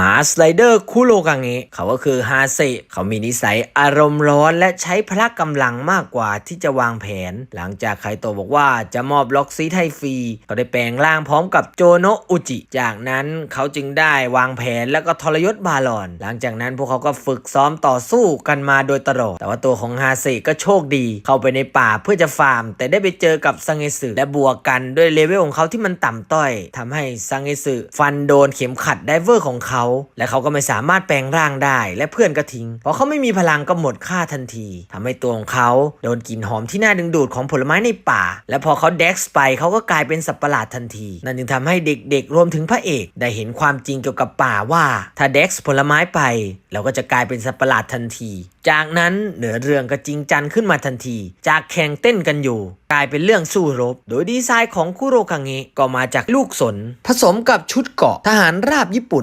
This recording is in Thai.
มาสไลเดอร์คุโรกังเงะเขาก็คือฮาเซเขามีนิสัยอารมณ์ร้อนและใช้พละกำลังมากกว่าที่จะวางแผน หลังจากไคโตะบอกว่าจะมอบล็อกซีไทฟรีเขาได้แปลงร่างพร้อมกับโจโนอุจิ จากนั้นเขาจึงได้วางแผนแล้วก็ทรยศบาลอน หลังจากนั้นพวกเขาก็ฝึกซ้อมต่อสู้กันมาโดยตลอด แต่ว่าตัวของฮาเซก็โชคดี เข้าไปในป่าเพื่อจะฟาร์ม แต่ได้ไปเจอกับซังเงสึและบวกกันด้วยเลเวลของเขาที่มันต่ำต้อยทำให้ซังเงสึฟันโดนเข็มขัดไดเวอร์ของเขาและเขาก็ไม่สามารถแปลงร่างได้และเพื่อนก็ทิ้งเพราะเขาไม่มีพลังก็หมดค่าทันทีทำให้ตัวของเขาโดนกลิ่นหอมที่น่าดึงดูดของผลไม้ในป่า และพอเขาเด็กซ์ไปเขาก็กลายเป็นสัตว์ประหลาดทันที นั่นจึงทำให้เด็กๆ รวมถึงพระเอก ได้เห็นความจริงเกี่ยวกับป่าว่า ถ้าเด็กซ์ผลไม้ไป เราก็จะกลายเป็นสัตว์ประหลาดทันที จากนั้นเหนือเรื่องก็จริงจังขึ้นมาทันที จากแข่งเต้นกันอยู่ กลายเป็นเรื่องสู้รบ โดยดีไซน์ของคุโรคังเงะก็มาจากลูกสน ผสมกับชุดเกาะทหารราบญี่ปุ่น